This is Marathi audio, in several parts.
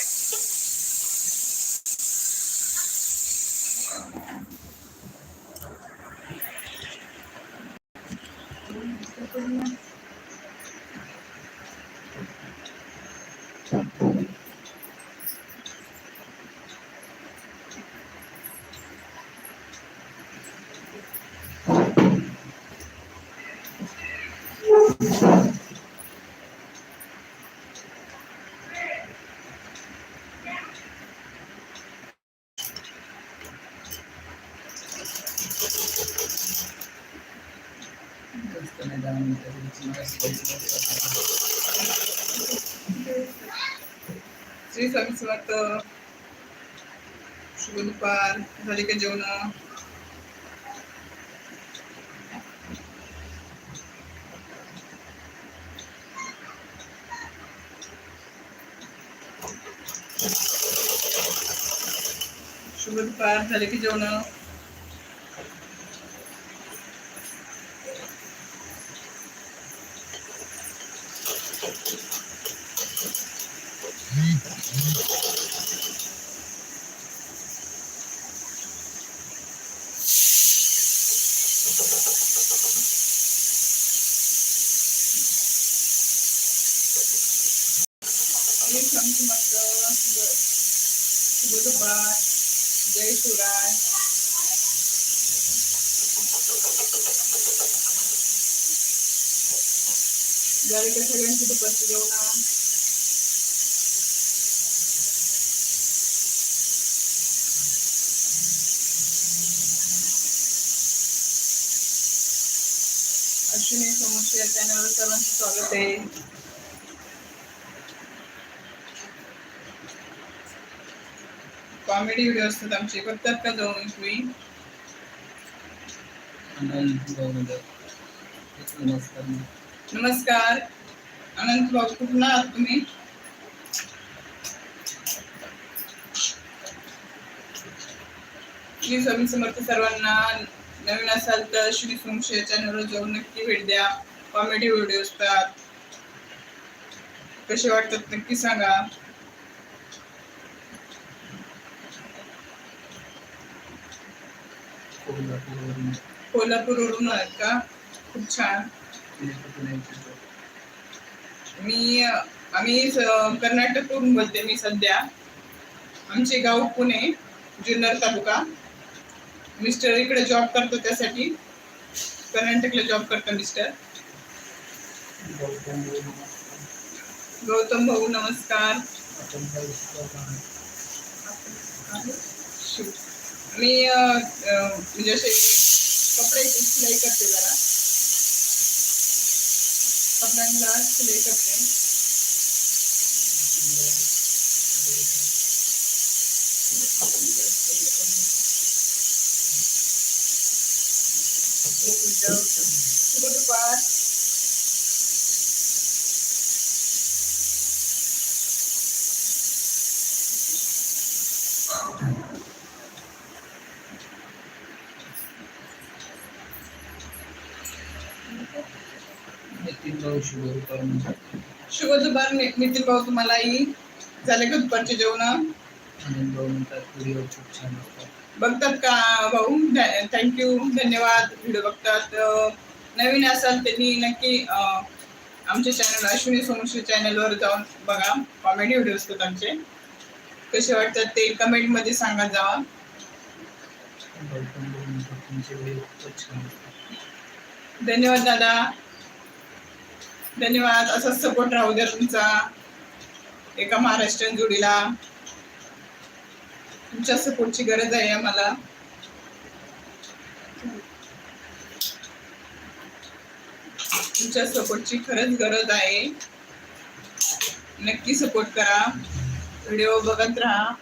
Thank you. श्री स्वामी समर्थ शुभ दुपार झाली का जेवण शुभ दुपार झाले की जेवण श्री स्वामी मस्त शुभ शुभ दुपार जय शिवराय झाले का सगळ्यांची दुपारची जेवणा अश्विनी समोर या चॅनलवर सर्वांचं स्वागत आहे. कॉमेडी व्हिडिओ असतात आमचे बघतात का जाऊन तुम्ही? नमस्कार. अनंत भाऊ कुठून आहात तुम्ही? श्री स्वामी समर्थ सर्वांना नवीन असाल तर श्री सोमशे चॅनलवर जाऊन नक्की भेट द्या. कॉमेडी व्हिडिओ असतात कसे वाटतात नक्की सांगा. कोल्हापूरवरून आहेत का? खूप छान. मी आम्ही कर्नाटकवरून बोलते मी सध्या. आमचे गाव पुणे जुन्नर तालुका. मिस्टर इकडे जॉब करतो त्यासाठी. कर्नाटकला जॉब करतो मिस्टर. गौतम भाऊ नमस्कार. मी म्हणजे असे कपडे सिलाई करते जरा. कपड्यांना सिलाई करते. एक मिनिट. शुभ दुपार शुभ दुपार भाऊ तुम्हालाही. झाले का दुपारचे जेवण? बघतात का भाऊ? थँक्यू धन्यवाद. व्हिडिओ बघतात. नवीन असाल त्यांनी नक्की आमच्या चॅनल अश्विनी सोमश्री चॅनलवर जाऊन बघा. कॉमेडी व्हिडिओ असतात आमचे. कसे वाटतात ते कमेंटमध्ये जावा. धन्यवाद दादा. धन्यवाद. असाच सपोर्ट राहू द्या तुमचा. एका महाराष्ट्रीयन जोडीला. तुमच्या सपोर्टची गरज आहे आम्हाला. तुमच्या सपोर्टची खरंच गरज आहे. नक्की सपोर्ट करा. व्हिडिओ बघत राहा.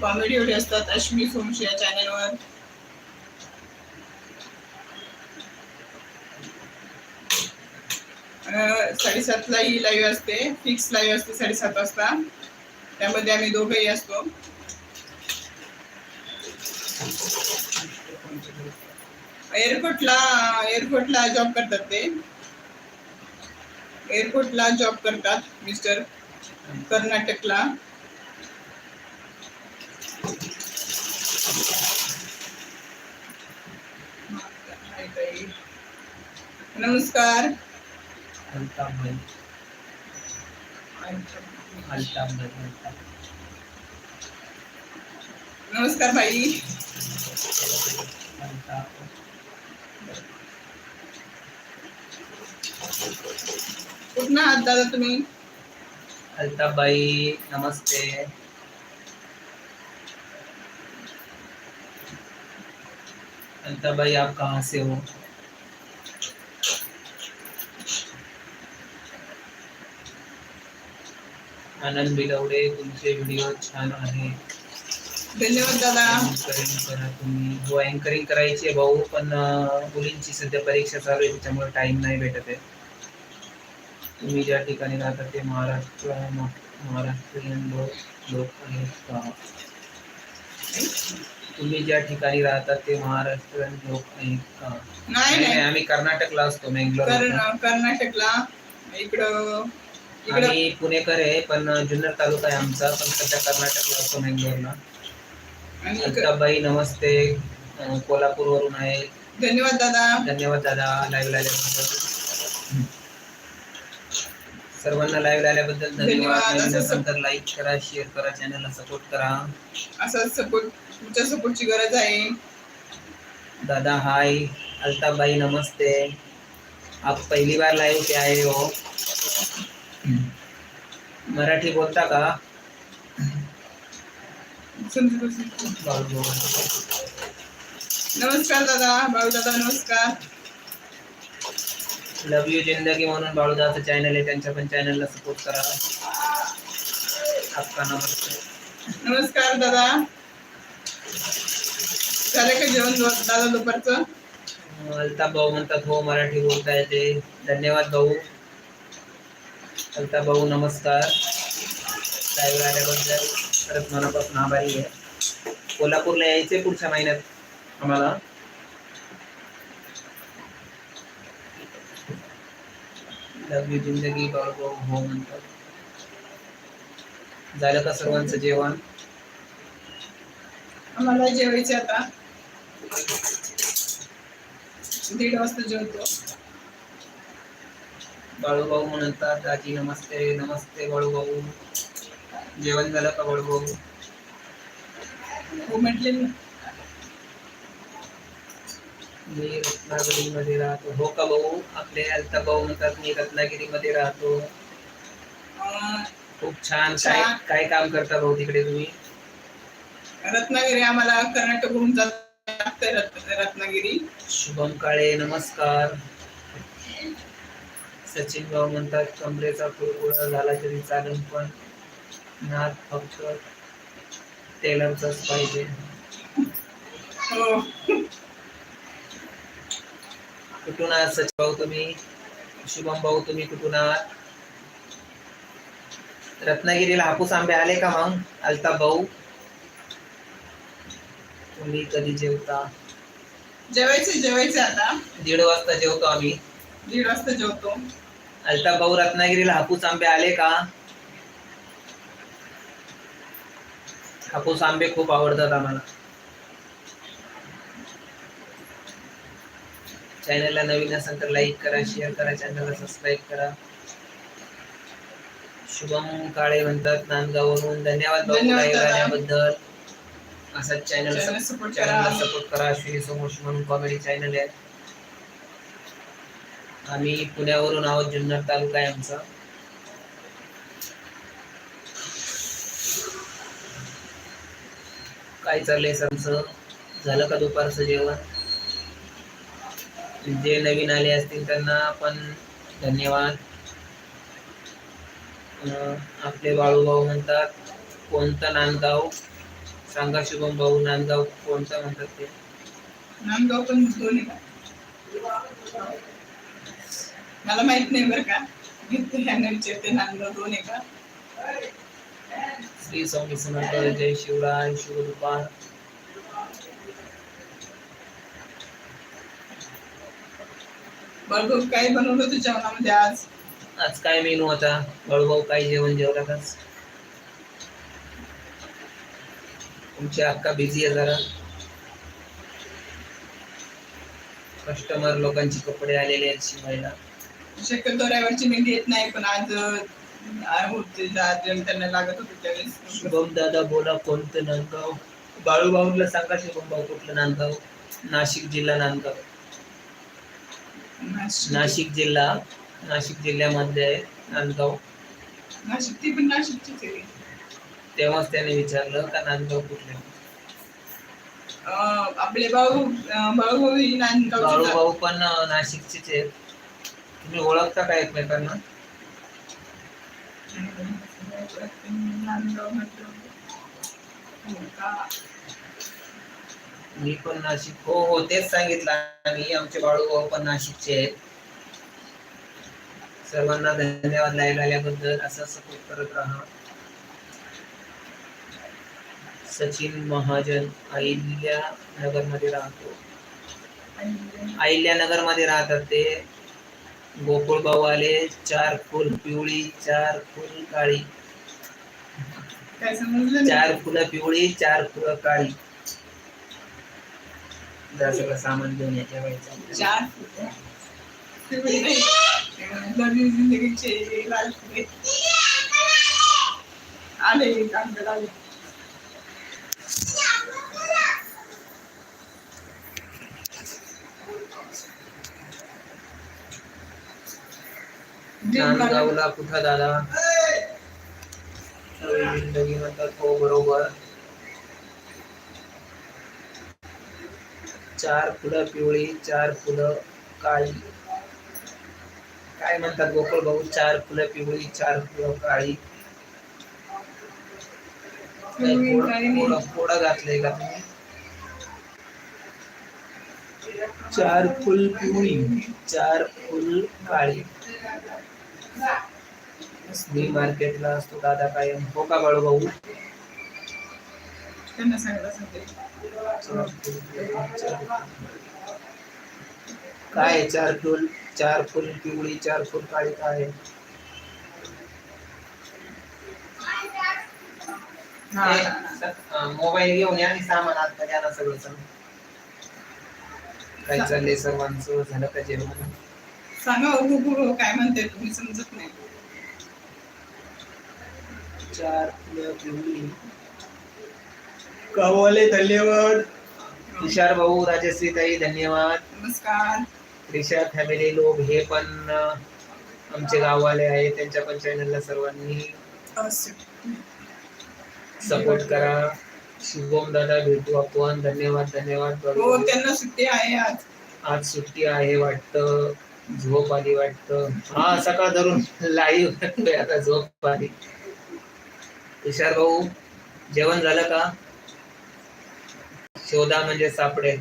कॉमेडी व्हिडिओ असतात. अश्मी सोमशी या चॅनलवर साडेसातला ही लाईव्ह असते. फिक्स लाईव्ह असते साडेसात वाजता. त्यामध्ये आम्ही दोघंही असतो. एअरपोर्टला एअरपोर्टला जॉब करतात ते. एअरपोर्टला जॉब करतात मिस्टर कर्नाटकला. नमस्कार. अल्ताफभाई अल्ताफभाई अल्ताफ नमस्कार बाई अल्ताफ कुठं आहात दादा तुम्ही। अल्ताफभाई नमस्ते। अल्ताफभाई आप कहाँ से हो? आनंद बिलवडे तुमचे व्हिडिओ छान आहे. धन्यवाद दादा. अँकरिंग करा तुम्ही. हो अँकरिंग करायची आहे भाऊ पण मुलींची सध्या परीक्षा चालू आहे त्याच्यामुळे टाइम नाही भेटत आहे. तुम्ही ज्या ठिकाणी राहता ते महाराष्ट्र महाराष्ट्रीयन लोक लोक आहेत का? तुम्ही ज्या ठिकाणी राहता ते महाराष्ट्रीयन लोक आहेत का? नाही नाही आम्ही कर्नाटकला असतो मँगलोर कर्न- कर्नाटकला. इकडं आम्ही पुणेकर आहे पण जुन्नर तालुका आहे आमचा पण सध्या कर्नाटकला असतो मँगलोरला. अल्ताफबाई नमस्ते. अं, कोल्हापूरवरून आहे. धन्यवाद दादा. धन्यवाद दादा. लाईव्ह आल्याबद्दल. सर्वांना लाईव्ह आल्याबद्दल धन्यवाद. तर लाईक करा शेअर करा चॅनलला सपोर्ट करा. असा सपोर्ट तुमच्या सपोर्टची गरज आहे. दादा हाय अल्ताफबाई नमस्ते. आप पहली बार लाईव्ह पे आए हो. मराठी बोलता का? नमस्कार दादा बाळू दादा नमस्कार. लव यू जिंदगी म्हणून बाळूदाचं चॅनल आहे त्यांच्या पण चॅनलला सपोर्ट करा. आपका नमस्कार. दादा. झालं का जेवण दादा दुपारचं? अल्ताफ भाऊ म्हणतात हो मराठी बोलता येते धन्यवाद भाऊ. चलता भाऊ नमस्कार. लाईव्ह आल्याबद्दल खरंच मनापासून आभारी आहे. कोल्हापूरला यायचे पुढच्या महिन्यात आम्हाला. लव यू जिंदगी बाळगो भाऊ हो म्हणतात. झालं का सर्वांचं जेवण? आम्हाला जेवायचे आता. दीड वाजता जेवतो. बाळूभाऊ म्हणतात दाजी नमस्ते नमस्ते बाळूभाऊ. जेवण झालं का बाळूभाऊ? हो म्हटले. मी रत्नागिरीमध्ये राहतो. हो का भाऊ? आपले अलता भाऊ म्हणतात मी रत्नागिरीमध्ये राहतो. खूप छान. काय. काय काम करता भाऊ तिकडे तुम्ही? रत्नागिरी आम्हाला कर्नाटकहून जात रत्नागिरी. शुभम काळे नमस्कार. सचिन भाऊ म्हणतात कमरेचा कुरकुळा झाला तरी चालेल पण नात फक्त टेलरचाच पाहिजे. हो. कुठून आहात सचिन भाऊ तुम्ही? शुभम भाऊ तुम्ही कुठून आहात? रत्नागिरीला हापूस आंबे आले का मग? अल्ताफ भाऊ? तुम्ही कधी जेवता? जेवायचे जेवायचे आता. दीड वाजता जेवतो आम्ही. दीड वाजता जेवतो. अल्ताफ भाऊ रत्नागिरीला हापूस आंबे आले का? हापूस आंबे खूप आवडतात आम्हाला. चॅनलला नवीन असेल तर लाईक करा शेअर करा चॅनलला सबस्क्राईब करा. शुभम काळे म्हणतात नांदगाववरून धन्यवाद. आल्याबद्दल. असाच चॅनल. सपोर्ट करा. अश्विनी समोर म्हणून कॉमेडी चॅनल आहे. आम्ही पुण्यावरून आहोत जुन्नर तालुका आहे आमचा. काय चाललंय समचं झालं का दुपारचं जेवण? जे नवीन आले असतील त्यांना पण धन्यवाद. अं, आपले बाळूभाऊ म्हणतात कोणतं नांदगाव? सांगा शुभम भाऊ नांदगाव कोणतं म्हणतात ते? नांदगाव पण दोन्ही. मला माहीत नाही बरं का. घेते ह्यांना विचारते नांदगाव दोन आहे का? श्री स्वामी समर्थ जय शिवराय दुपार बरोबर काय बनवलं होतं जेवणामध्ये आज? आज काय मेनू होता? बाळूभाऊ काय जेवण जेवलात आज तुमची अक्का बिझी आहे जरा. कस्टमर लोकांची कपडे आलेले आहेत शिवायला. शक्यतो रविवारची मी घेत नाही पण आज होते त्यांना लागत होते त्यावेळेस. शुभम दादा बोला कोणतं नांदगाव? बाळूभाऊला सांगा शुभम भाऊ कुठलं नांदगाव? नाशिक जिल्हा नांदगाव. नाशिक. जिल्हा नाशिक जिल्ह्यामध्ये आहे नांदगाव. नाशिक ती पण नाशिकचीच आहे. तेव्हाच त्याने विचारलं का नांदगाव कुठले आपले भाऊ भाऊ भाऊ नांदगावची बाळूभाऊ पण नाशिकचेच आहेत. तुम्ही ओळखता का एकमेकांना? मी पण नाशिक हो हो तेच सांगितलं आम्ही. आमचे बाळू भाऊ पण नाशिकचे आहेत. सर्वांना धन्यवाद लाईव्ह आल्याबद्दल. असं सपोर्ट करत राहा. सचिन महाजन अहिल्यानगरमध्ये राहतो. अहिल्यानगरमध्ये राहतात ते. गोकुळ भाऊ आले चार फुल पिवळी चार फुल काळी? चार फुलं पिवळी चार फुलं काळी. जरा सगळं सामान घेऊन वेळेचं चार फुले. आले कागद आले नांदगावला कुठं दादा? जिंदगी म्हणतात हो बरोबर चार फुलं पिवळी चार फुलं काळी. काय म्हणतात गोकुळ भाऊ? चार फुलं पिवळी चार फुलं काळी. पोळं घातलंय का तुम्ही? चार फुल पिवळी चार फुल काळी. मी मार्केटला असतो दादा कायम. हो का बाळू भाऊ? त्यांना फुल- काय चार फुल? चार फुल पिवळी चार फुल काळी काय? मोबाईल घेऊन या आणि सामान आत द्या ना सगळं सगळं. काय चाललंय सर्वांचं? झालं का जेवण? सांगा हो गुरु काय म्हणते तुम्ही समजत नाही. चार कावाले धन्यवाद. तुषार भाऊ राजश्री ताई धन्यवाद. नमस्कार. त्रिशा फॅमिली लोक हे पण आमचे गाववाले आहे त्यांच्या पण चॅनलला सर्वांनी सपोर्ट करा. शुभम दादा भेटू आपण. धन्यवाद धन्यवाद. हो त्यांना सुट्टी आहे आज. आज सुट्टी आहे वाटतं. झोप आली वाटतं. हा सकाळ धरून लाईव्ह आता झोप आली. तुषार भाऊ जेवण झालं का? शोधा म्हणजे सापडे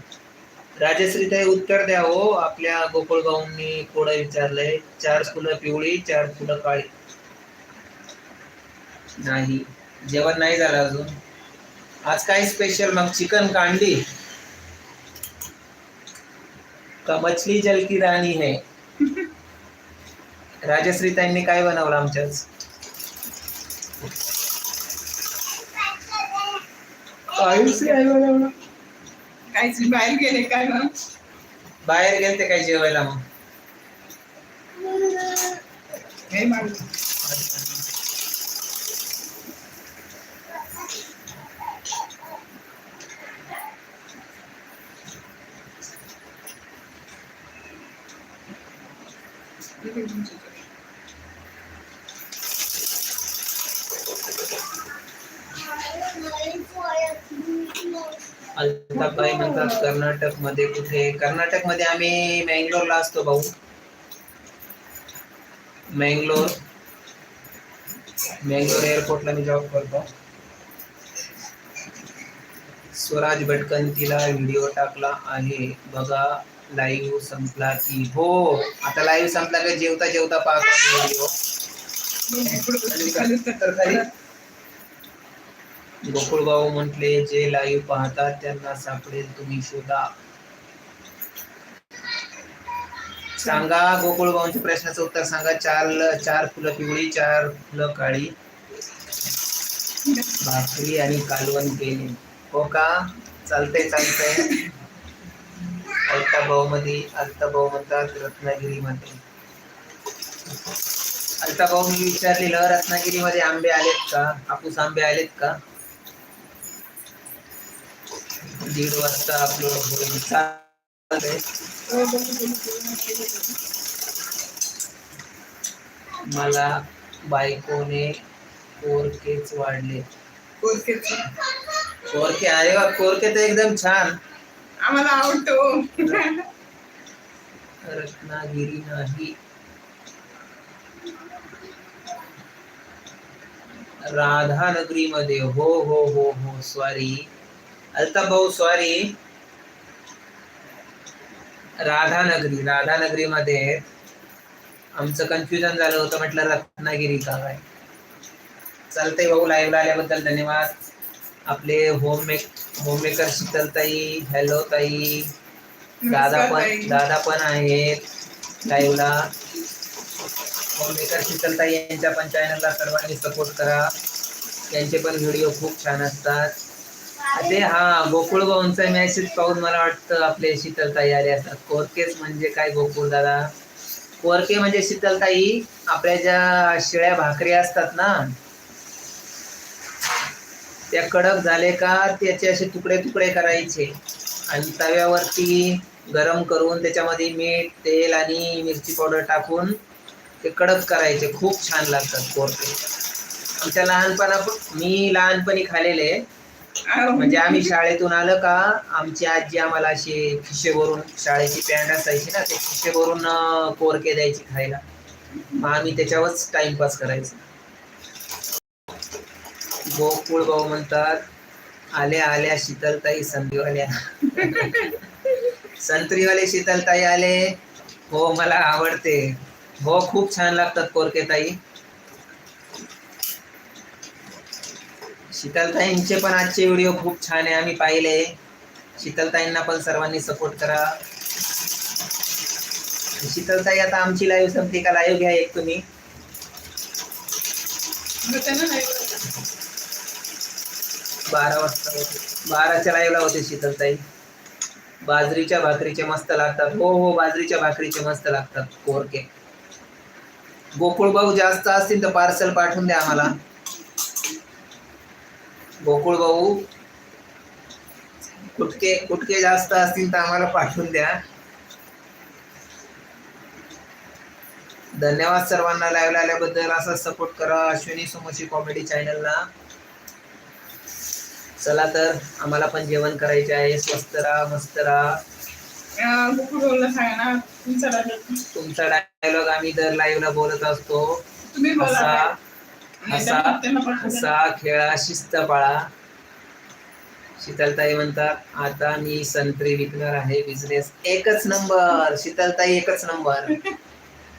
राजश्री ताई उत्तर द्या हो. आपल्या गोकुळ भाऊंनी कोडं विचारलंय. चार फुलं पिवळी चार फुलं काळी. नाही. जेवण नाही झालं अजून. आज काय स्पेशल मग चिकन कांडी? का मछली जल की राणी है? राजश्री ताईंनी काय बनवलं आमच्याच काहीच नाही बनवलं. काहीच नाही, बाहेर गेले काय मग? बाहेर गेलते काय जेवायला मग? हे मागं. इथे तुमचं. अल्ताबाई म्हणतात कर्नाटकमध्ये कुठे? कर्नाटकमध्ये आम्ही मँगलोरला असतो भाऊ. मँगलोर. मँगलोर एअरपोर्टला मी जॉब करतो. स्वराज भटकंतीला व्हिडिओ टाकला आहे. बघा लाईव्ह संपला की हो आता लाईव्ह संपला का जेवता जेवता पाहतो व्हिडिओ गोकुळबाऊ म्हटले जे लाईव्ह पाहतात त्यांना सापडेल तुम्ही शोधा. सांगा गोकुळभाऊंच्या प्रश्नाचं उत्तर सांगा. चार चार फुलं पिवळी चार फुलं काळी. भाकरी आणि कालवण केली. हो का? चालतंय चालतंय. अल्ता भाऊ मध्ये अल्ता भाऊ म्हणतात रत्नागिरीमध्ये अल्ता भाऊ मी विचारलेलं रत्नागिरीमध्ये आंबे आलेत का? हापूस आंबे आलेत का? दीड वाजता अपलोड होईल मला बायकोने कोरकेच वाढले. कोरके अरे वा कोरके तर एकदम छान. आम्हाला आवडतो. रत्नागिरी नाही. राधानगरी मध्ये हो हो हो हो सॉरी अलता भाऊ सॉरी राधानगरी राधानगरी मध्ये आमचं कन्फ्युजन झालं होतं म्हटलं रत्नागिरी का काय. चालतंय भाऊ लाईव्हला आल्याबद्दल धन्यवाद. आपले होम मेक होम मेकर शीतलताई हॅलो ताई. दादा पण. दादा पण आहेत लाईव्हला होममेकर शीतलताई यांच्या पण चॅनलला सर्वांनी सपोर्ट करा. त्यांचे पण व्हिडिओ खूप छान असतात. ते हा गोकुळ भाऊंचा मेसेज पाहून मला वाटतं आपले शीतलताई आले असतात. कोरकेच म्हणजे काय गोकुळ दादा? कोरके म्हणजे शीतलताई आपल्या ज्या शिळ्या भाकरी असतात ना त्या कडक झाले का त्याचे असे तुकडे तुकडे करायचे. आणि तव्यावरती गरम करून त्याच्यामध्ये मीठ तेल आणि मिरची पावडर टाकून ते कडक करायचे. खूप छान लागतात कोरके आमच्या लहानपणा मी लहानपणी खालेले. म्हणजे आम्ही शाळेतून आलं का आमची आजी आम्हाला अशी खिशेवरून शाळेची पॅन्ट असायची ना ते खिशेवरून अं, कोरके द्यायची खायला. मग आम्ही त्याच्यावरच टाइमपास करायचो. गोकुळ भाऊ म्हणतात आल्या आल्या शीतलताई संधीवाल्या. संत्रीवाले शीतलताई आले. हो मला आवडते. हो खूप छान लागतात कोरके शीतलताईंचे पण आजचे व्हिडिओ खूप छान आहे आम्ही पाहिले. शीतलताईंना पण सर्वांनी सपोर्ट करा. शीतलताई आता आमची लाईव्ह संपली का? लाईव्ह घ्या एक तुम्ही. बारा वाजता होते. बाराच्या लाईव्हला होते शीतलताई. बाजरीच्या भाकरीचे मस्त लागतात. हो हो बाजरीच्या भाकरीचे मस्त लागतात. कोरके गोकुळ भाऊ जास्त असतील तर पार्सल पाठवून द्या आम्हाला. गोकुळ भाऊ कुटके कुटके जास्त असतील तर आम्हाला पाठवून द्या. धन्यवाद सर्वांना लाईव्हला आल्याबद्दल. असा सपोर्ट करा अश्विनी सुमोशी कॉमेडी चॅनलला चला तर आम्हाला पण जेवण करायचे आहे. स्वस्त राहा मस्त राहा. तुमचा डायलॉग. आम्ही दर लाईव्हला बोलत असतो. तुम्ही हसा खेळा शिस्त पाळा. शीतलताई म्हणतात आता मी संत्री विकणार आहे बिझनेस एकच नंबर शीतलताई एकच नंबर.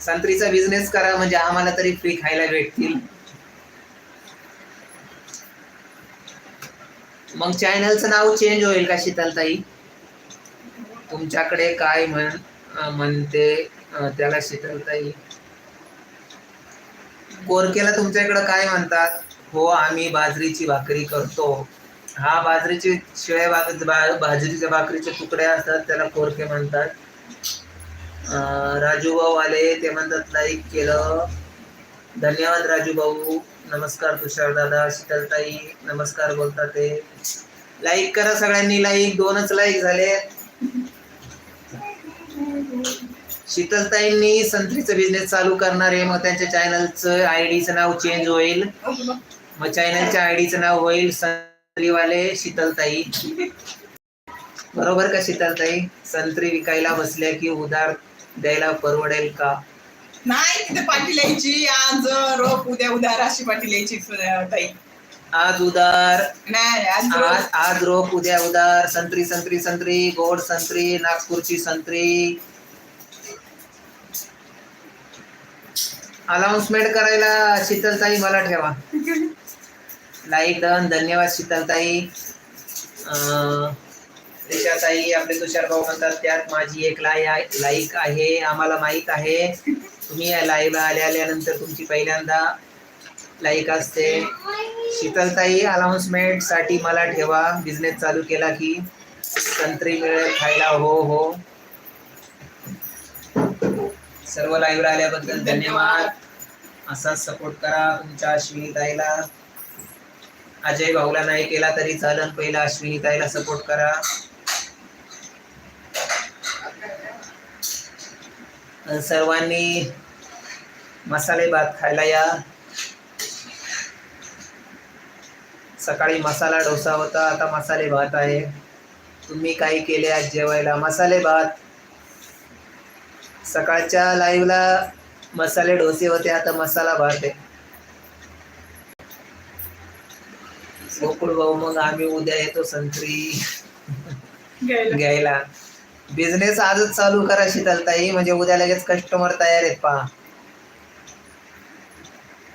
संत्रीचा बिझनेस करा म्हणजे आम्हाला तरी फ्री खायला भेटतील. मग चॅनलचं नाव चेंज होईल का शीतलताई? तुमच्याकडे काय म्हण म्हणते त्याला शीतलताई? कोरकेला तुमच्या इकडे काय म्हणतात? हो आम्ही बाजरीची भाकरी करतो. हा बाजरीची शिळ्या भाक बाजरीच्या भाकरीचे तुकडे असतात त्याला कोरके म्हणतात. राजू भाऊ आले ते म्हणतात लाईक केलं. धन्यवाद राजू भाऊ नमस्कार तुषार दादा शीतलताई नमस्कार बोलतात ते. लाईक करा सगळ्यांनी लाईक दोनच लाईक झाले शीतलताईंनी संत्रीचं बिझनेस चालू करणार आहे. मग त्यांच्या चॅनलचं आय डीचं नाव चेंज होईल. मग चॅनलच्या आय डीचं नाव होईल संत्रीवाले शीतलताई. बरोबर का शीतलताई? संत्री विकायला बसल्या की उधार द्यायला परवडेल का? नाही तिथे पाठी लिहायची आज रोप उद्या उद्या अशी पाठी लिहायची ताई. आज उधार. नाही आज आज रोप. आज रोप उद्या उधार. संत्री संत्री संत्री. गोड संत्री नागपूरची संत्री. अनाउन्समेंट करायला शीतलताई मला ठेवा. Like done. धन्यवाद शीतलताई. अं, ताई आपले तुषार भाऊ म्हणतात त्यात माझी एक लाई लाईक आहे आम्हाला माहीत आहे. तुम्ही या लाईव्हला आल्या आल्यानंतर तुमची पहिल्यांदा लाईक असते. शीतलताई अनाउन्समेंटसाठी मला ठेवा. बिझनेस चालू केला की संत्री मिळेल खायला. हो हो. सर्व लाईव्ह राहिल्याबद्दल धन्यवाद. असाच सपोर्ट करा तुमच्या अश्विनी ताईला अजय भाऊला नाही केला तरी चालन पहिला अश्विनी ताईला सपोर्ट करा सर्वांनी मसाले भात खायला या. सकाळी मसाला डोसा होता आता मसाले भात आहे. तुम्ही काही केले आज जेवायला? मसाले भात सकाळच्या लाईव्हला मसाले डोसे होते आता मसाला भात आहे. गोकुळ भाऊ मग आम्ही उद्या येतो संत्री घ्यायला. बिझनेस आजच चालू करा शीतलताई म्हणजे उद्या लगेच कस्टमर तयार आहेत पहा.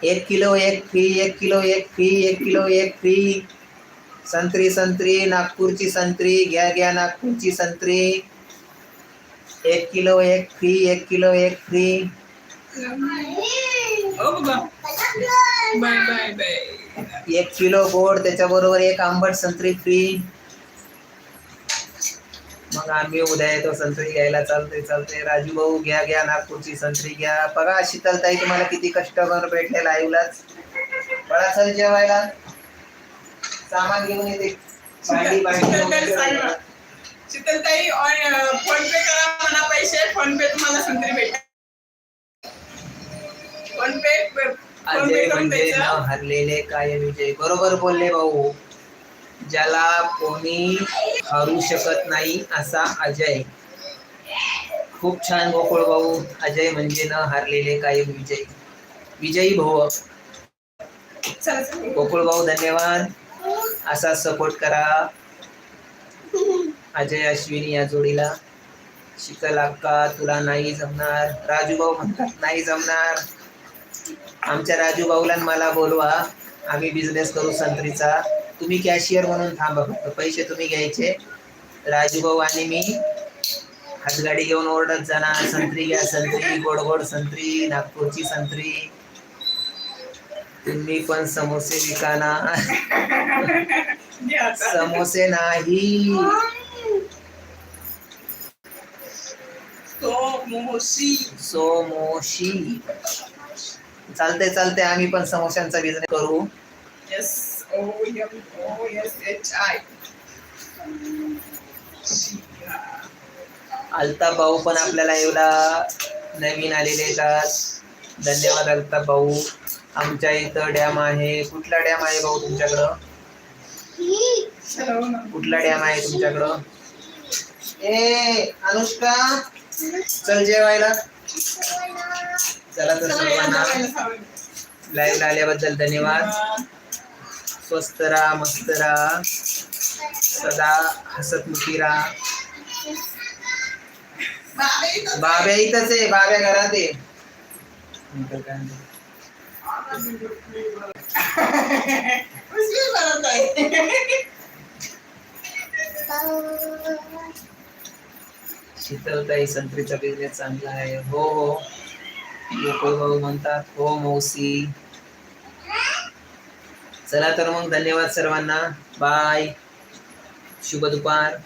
एक किलो एक फ्री एक किलो एक फ्री एक किलो एक फ्री संत्री संत्री नागपूरची संत्री घ्या घ्या नागपूरची संत्री. एक किलो एक फ्री एक किलो एक फ्री बाय एक किलो गोड त्याच्याबरोबर एक आंबट संत्री फ्री मग आम्ही उद्या येतो संत्री घ्यायला. चालतंय चालतंय. राजू भाऊ घ्या घ्या. नागपूरची संत्री घ्या. बघा शीतलताई तुम्हाला किती कस्टमर भेटले लाईव्हलाच बळा चल जेवायला. सामान घेऊन येते. भांडी. भांडी शीतलताई फोन पे करा म्हणा पैसे. फोन पे तुम्हाला संत्री भेट PhonePe PhonePe Ajay करून म्हणजे न द्यायचं हरलेले काय विजय? बरोबर बोलले भाऊ. ज्याला कोणी हरू शकत नाही असा अजय. खूप छान गोकुळ भाऊ. अजय म्हणजे न हारलेले काय विजय? विजयी भाऊ. चला, चला. गोकुळ भाऊ धन्यवाद. असा सपोर्ट करा. अजय अश्विनी या जोडीला. शीतल अक्का तुला नाही जमणार. राजू भाऊ म्हणतात नाही जमणार. आमच्या राजू भाऊला मला बोलवा. आम्ही बिझनेस करू संत्रीचा. तुम्ही कॅशियर म्हणून थांबा फक्त. पैसे तुम्ही घ्यायचे. राजू भाऊ आणि मी हातगाडी घेऊन ओरडत जाणार. संत्री घ्या संत्री. गोड गोड संत्री. नागपूरची संत्री. तुम्ही पण समोसे विकाना. समोसे नाही. तो मोशी सोमोशी चालते चालते आम्ही पण समोश्यांचा बिझनेस करू. S O M O S H I Altaf भाऊ पण आपल्याला एवढा नवीन आलेले येतात. धन्यवाद अल्ताफ भाऊ आमच्या इथं डॅम आहे. कुठला डॅम आहे भाऊ तुमच्याकडं? कुठला डॅम आहे तुमच्याकडं? ए अनुष्का. चल जेवायला. चला तर सर्वांना लाईव्ह आल्याबद्दल धन्यवाद. स्वस्त राहा मस्त राहा. सदा हसतमुखी राहा. बाब्या इथंच आहे बाब्या घरात आहे. काय? शीतलताई संत्रीचा बिझनेस चांगला आहे. हो हो. गोकुळ भाऊ हो म्हणतात. हो मौसी. चला तर मग धन्यवाद सर्वांना. बाय. शुभ दुपार.